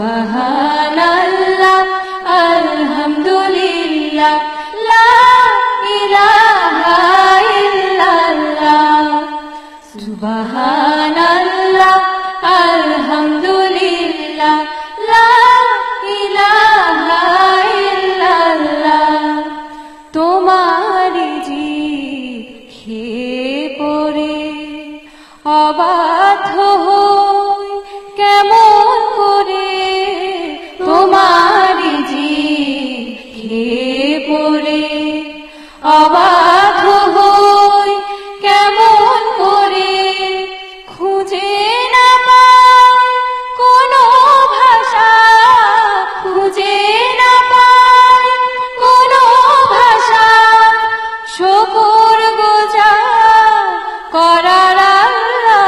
সুবহানাল্লাহ আলহামদুলিল্লাহ লা ইলাহা ইল্লাল্লাহ। লা ইলাহা ইল্লাল্লাহ। তোমারি জি খেয়ে পড়ে অবাধ্য হই খুঁজে না কোনো ভাষা খুঁজে না ভাষা। শকুর গোজা করার আল্লাহ